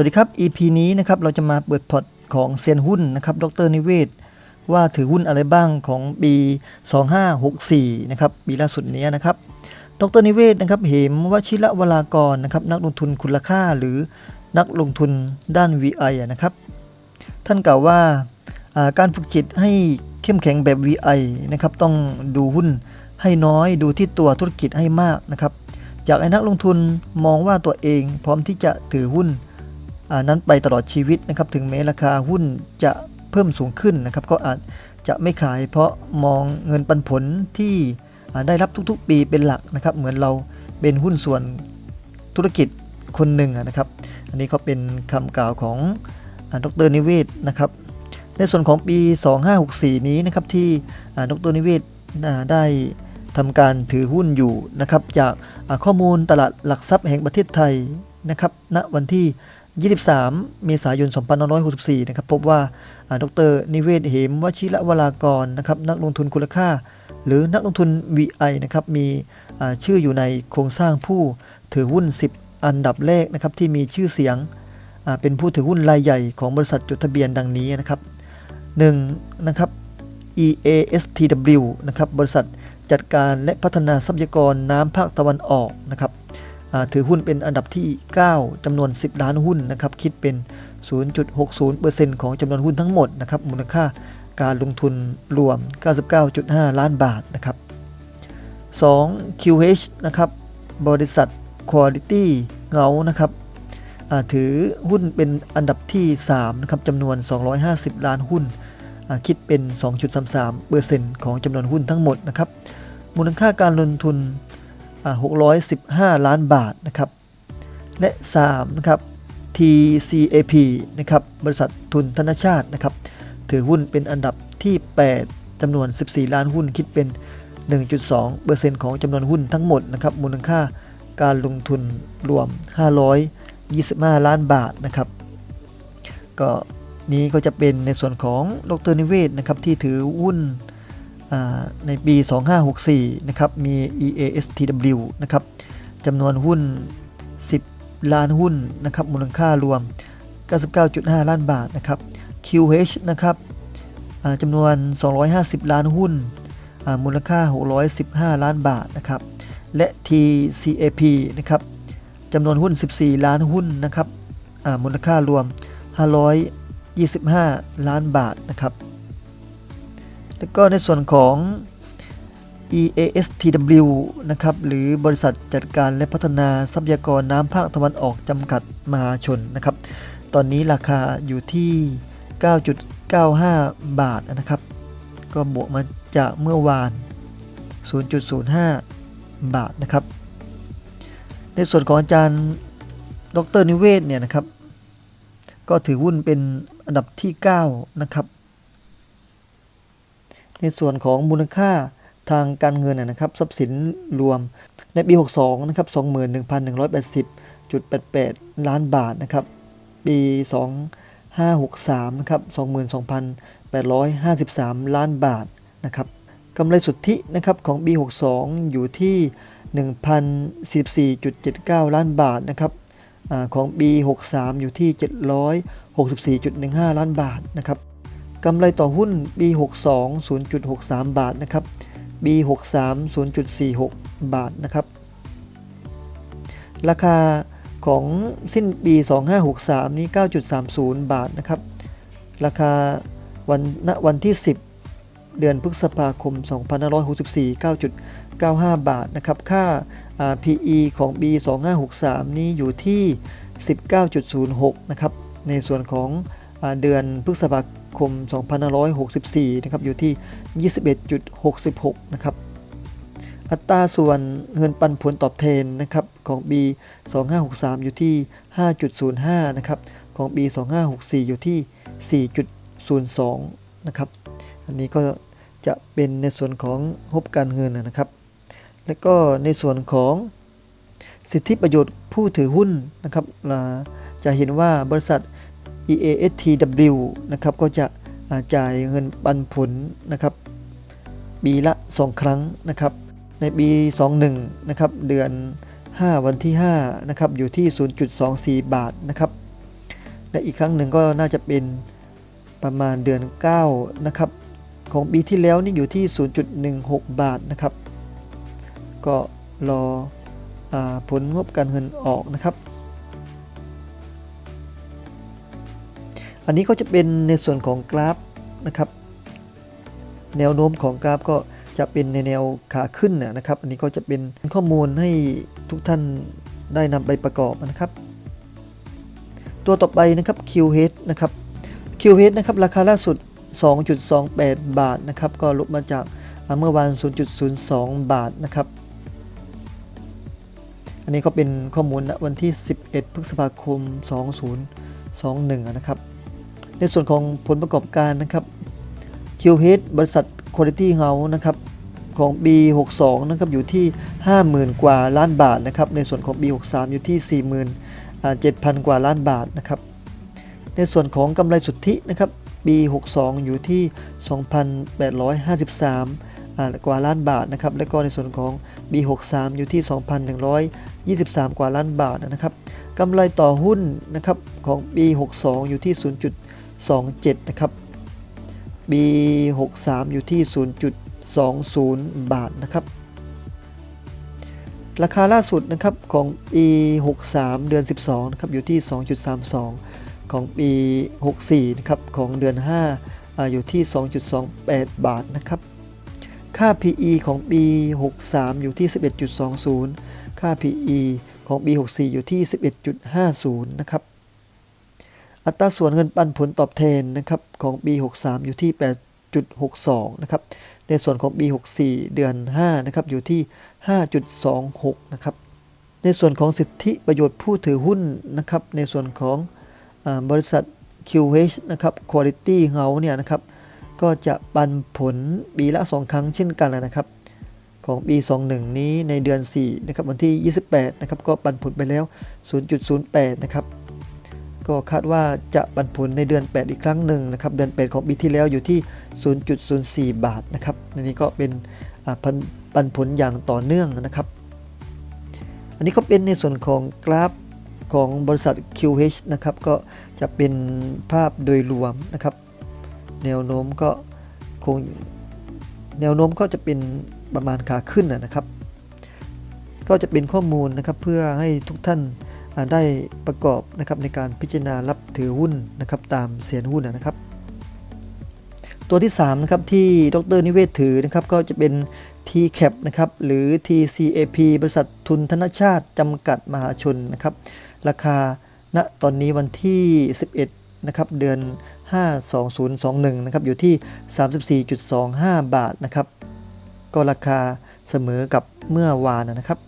วัสดีครับ EP นี้นะครับเราจะมาเปิดพอร์ตของเซียนหุ้นนะครับ ดรนิเวศ ว่าถือหุ้นอะไรบ้างของปี 2564 นะครับ ปีล่าสุดนี้นะครับ ดรนิเวศนะครับ เหมวชิระวรากรนะครับ นักลงทุนคุณค่าหรือนักลงทุนด้าน VI อะนะครับ ท่านกล่าวว่าการฝึกจิตให้เข้มแข็งแบบ VI นะครับ ต้องดูหุ้นให้น้อย ดูที่ตัวธุรกิจให้มากนะครับ อยากให้นักลงทุนมองว่าตัวเองพร้อมที่จะถือหุ้น นั้นไปตลอดชีวิตนะครับถึงแม้ราคาหุ้นจะเพิ่มสูงขึ้นนะครับก็อาจจะไม่ขายเพราะมองเงินปันผลที่ได้รับทุกๆ ปีเป็นหลักนะครับ เหมือนเราเป็นหุ้นส่วนธุรกิจคนหนึ่งนะครับ อันนี้ก็เป็นคำกล่าวของดรนิเวศนะครับ ในส่วนของปี 2564 นี้นะครับที่ดรนิเวศได้ทำการถือหุ้นอยู่นะครับ จากข้อมูลตลาดหลักทรัพย์แห่งประเทศไทยนะครับ ณวันที่ 23 เมษายน 2564 นะครับ พบว่าดร นิเวศเหมวชิระวรากรนะครับ นักลงทุนคุณค่า หรือนักลงทุน VI นะครับ มีชื่ออยู่ในโครงสร้างผู้ถือหุ้น 10 อันดับแรกนะครับ ที่มีชื่อเสียง เป็นผู้ถือหุ้นรายใหญ่ของบริษัทจดทะเบียนดังนี้นะครับ 1 นะครับ EASTW นะครับ บริษัทจัดการและพัฒนาทรัพยากรน้ำภาคตะวันออกนะครับ ถือหุ้นเป็นอันดับที่ 9จำนวน 10 ล้านหุ้นนะครับคิดเป็น 0.60%ของจำนวนหุ้นทั้งหมดนะครับมูลค่าการลงทุนรวม 99.5 ล้านบาทนะครับ 2. QH นะครับบริษัท Quality เงานะครับถือหุ้นเป็นอันดับที่3นะครับจำนวน 250 ล้านหุ้น คิดเป็น 2.33%ของจำนวนหุ้นทั้งหมดนะครับ มูลค่าการลงทุน 615 ล้านบาทนะครับ และ3นะครับ TCAP นะครับ บริษัททุนธนชาตินะครับ ถือหุ้นเป็นอันดับที่ 8จำนวน 14 ล้านหุ้นคิดเป็น 1.2%ของจำนวนหุ้นทั้งหมดนะครับ มูลค่าการลงทุนรวม 525 ล้านบาทนะครับ ก็นี้ก็จะเป็นในส่วนของดรนิเวศนะครับที่ถือหุ้น ในปี 2564 นะครับ มี EASTW นะครับจำนวนหุ้น 10 ล้านหุ้นนะครับ มูลค่ารวม 99.5 ล้านบาทนะครับ QH นะครับจำนวน 250 ล้านหุ้น มูลค่า 615 ล้านบาทนะครับ และ TCAP นะครับจำนวนหุ้น 14 ล้านหุ้นนะครับมูลค่ารวม 525 ล้านบาทนะครับ แล้วก็ในส่วนของ EASTW นะครับหรือบริษัทจัดการและพัฒนาทรัพยากรน้ำภาคตะวันออกจำกัดมหาชนนะครับ ตอนนี้ราคาอยู่ที่ 9.95 บาทนะครับ ก็บวกมาจากเมื่อวาน 0.05 บาทนะครับ ในส่วนของอาจารย์ดรนิเวศเนี่ยนะครับ ก็ถือหุ้นเป็นอันดับที่ 9 นะครับ ในส่วนของมูลค่าทางการเงินนะครับทรัพย์สินรวมในปี 62 นะครับ 21,180.88 ล้านบาทนะครับ ปี 2563 นะครับ 22,853 ล้านบาทนะครับกำไรสุทธินะครับของปี 62 อยู่ที่ 1,014.79 ล้านบาทนะครับอของปี 63 อยู่ที่ 764.15 ล้านบาทนะครับ กำไรต่อหุ้นปี62 0.63 บาทนะครับปี63 0.46 บาทนะครับ ราคาของสิ้นปี 2563 นี้ 9.30 บาทนะครับ ราคาวันณวันที่ 10 เดือนพฤษภาคม 2564 9.95 บาทนะครับ ค่า PE ของปี2563 นี้อยู่ที่ 19.06 นะครับ ในส่วนของอเดือนพฤษภาคม คม 2564 นะครับ อยู่ที่ 21.66 นะครับ อัตราส่วนเงินปันผลตอบแทนนะครับของปี2563 อยู่ที่ 5.05 นะครับ ของปี2564 อยู่ที่ 4.02 นะครับ อันนี้ก็จะเป็นในส่วนของงบการเงินนะครับ และก็ในส่วนของสิทธิประโยชน์ผู้ถือหุ้นนะครับ จะเห็นว่าบริษัท EASTW นะครับก็จะจ่ายเงินปันผลนะครับปีละ 2 ครั้งนะครับ ในปี 21 นะครับ เดือน 5 วันที่ 5 นะครับ อยู่ที่ 0.24 บาทนะครับ และอีกครั้งหนึ่งก็น่าจะเป็นประมาณเดือน 9 นะครับ ของปีที่แล้วนี่อยู่ที่ 0.16 บาทนะครับ ก็รออผลงบการเงินออกนะครับ อันนี้ก็จะเป็นในส่วนของกราฟนะครับ แนวโน้มของกราฟก็จะเป็นในแนวขาขึ้นนะครับ อันนี้ก็จะเป็นข้อมูลให้ทุกท่านได้นำไปประกอบนะครับ ตัวต่อไปนะครับ QH นะครับ QH นะครับราคาล่าสุด 2.28 บาทนะครับ ก็ลดมาจากเมื่อวาน 0.02 บาทนะครับ อันนี้ก็เป็นข้อมูลวันที่ 11 พฤษภาคม 2021 นะครับ ในส่วนของผลประกอบการนะครับ QH บริษัท Quality House นะครับของ B62 นะครับอยู่ที่ 50,000 กว่าล้านบาทนะครับในส่วนของ B63 อยู่ที่ 47,000 กว่าล้านบาทนะครับในส่วนของกำไรสุทธินะครับ B62 อยู่ที่ 2,853อ่ากว่าล้านบาทนะครับและก็ในส่วนของ B63 อยู่ที่ 2,123 กว่าล้านบาทนะครับกำไรต่อหุ้นนะครับของ B62 อยู่ที่ 0.27 นะครับ B63 อยู่ที่ 0.20 บาทนะครับ ราคาล่าสุดนะครับของ B63 เดือน 12 นะครับ อยู่ที่ 2.32 ของ B64 นะครับ ของเดือน 5 อยู่ที่ 2.28 บาทนะครับ ค่า PE ของ B63 อยู่ที่ 11.20 ค่า PE ของ B64 อยู่ที่ 11.50 นะครับ อัตราส่วนเงินปันผลตอบแทนนะครับของ B63 อยู่ที่ 8.62 นะครับ ในส่วนของ B64 เดือน 5 นะครับ อยู่ที่ 5.26 นะครับ ในส่วนของสิทธิประโยชน์ผู้ถือหุ้นนะครับ ในส่วนของอบริษัท QH นะครับ Quality House เนี่ยนะครับ ก็จะปันผลปีละ 2 ครั้งเช่นกันนะครับ ของปี 21 นี้ในเดือน 4 นะครับ วันที่ 28 นะครับ ก็ปันผลไปแล้ว 0.08 นะครับ ก็คาดว่าจะปันผลในเดือน 8 อีกครั้งหนึ่งนะครับ เดือน 8 ของปีที่แล้วอยู่ที่ 0.04 บาทนะครับอันนี้ก็เป็นปันปันผลอย่างต่อเนื่องนะครับ อันนี้ก็เป็นในส่วนของกราฟของบริษัท QH นะครับ ก็จะเป็นภาพโดยรวมนะครับ แนวโน้มก็คงแนวโน้มก็จะเป็นประมาณขาขึ้นนะครับ ก็จะเป็นข้อมูลนะครับเพื่อให้ทุกท่าน ได้ประกอบนะครับในการพิจารณารับถือหุ้นนะครับตามเสียนหุ้นนะครับ ตัวที่3นะครับที่ดรนิเวศถือนะครับก็จะเป็น TCAP นะครับหรือ TCAP บริษัททุนธนชาติจำกัดมหาชนนะครับราคาณตอนนี้วันที่ 11นะครับเดือน 5 2021นะครับอยู่ที่ 34.25 บาทนะครับก็ราคาเสมอกับเมื่อวานนะครับ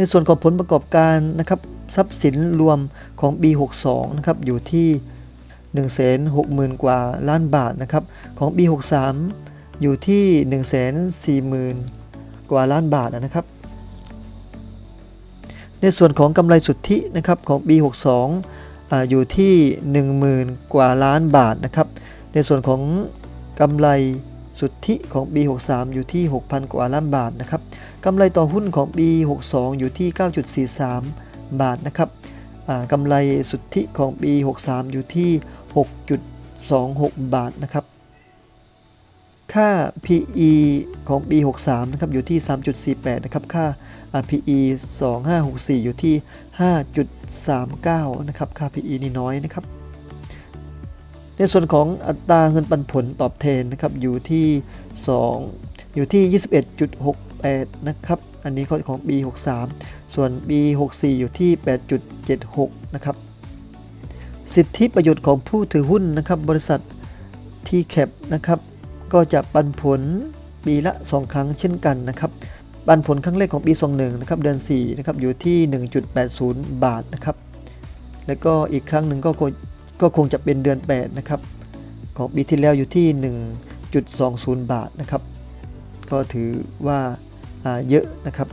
ในส่วนของผลประกอบการนะครับทรัพย์สินรวมของ B62 นะครับอยู่ที่160,000 กว่าล้านบาทนะครับของ B63 อยู่ที่ 140,000 กว่าล้านบาทนะครับ ในส่วนของกำไรสุทธินะครับของ B62 ออยู่ที่ 10,000 กว่าล้านบาทนะครับ ในส่วนของกำไร สุทธิของ B63 อยู่ที่ 6,000 กว่าล้านบาทนะครับกำไรต่อหุ้นของ B62 อยู่ที่ 9.43 บาทนะครับกำไรสุทธิของ B63 อยู่ที่ 6.26 บาทนะครับ ค่า PE ของ B63 นะครับ อยู่ที่ 3.48 นะครับค่าอ่า PE 2564 อยู่ที่ 5.39 นะครับ ค่า PE นี่น้อยนะครับ ในส่วนของอัตราเงินปันผลตอบแทนนะครับอยู่ที่ 2 อยู่ที่ 21.68 นะครับ อันนี้ขอของ B63 ส่วน B64 อยู่ที่ 8.76 นะครับ สิทธิประโยชน์ของผู้ถือหุ้นนะครับบริษัท TCAP นะครับก็จะปันผลปีละ 2 ครั้งเช่นกันนะครับปันผลครั้งแรกของปี21นะครับเดือน4นะครับอยู่ที่ 1.80 บาทนะครับแล้วก็อีกครั้งหนึ่งก็ ก็คงจะเป็นเดือน 8 นะครับ ของปีที่แล้วอยู่ที่ 1.20 บาทนะครับ ก็ถือว่าาเยอะนะครับ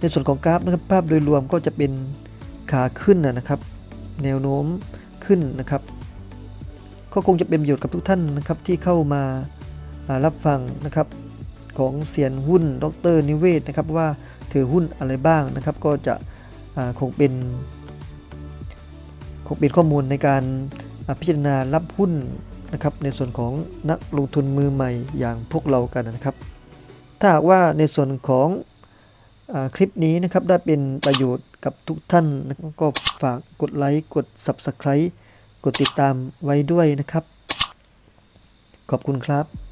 ในส่วนของกราฟนะครับภาพโดยรวมก็จะเป็นขาขึ้นนะครับ แนวโน้มขึ้นนะครับ ก็คงจะเป็นประโยชน์กับทุกท่านนะครับที่เข้ามาารับฟังนะครับของเซียนหุ้นดรนิเวศนะครับว่าถือหุ้นอะไรบ้างนะครับ ก็จะคงเป็น เป็นข้อมูลในการพิจารณารับหุ้นนะครับในส่วนของนักลงทุนมือใหม่อย่างพวกเรากันนะครับ ถ้าหากว่าในส่วนของอคลิปนี้นะครับได้เป็นประโยชน์กับทุกท่านนะก็ฝากกดไลค์กด Subscribe กดติดตามไว้ด้วยนะครับ ขอบคุณครับ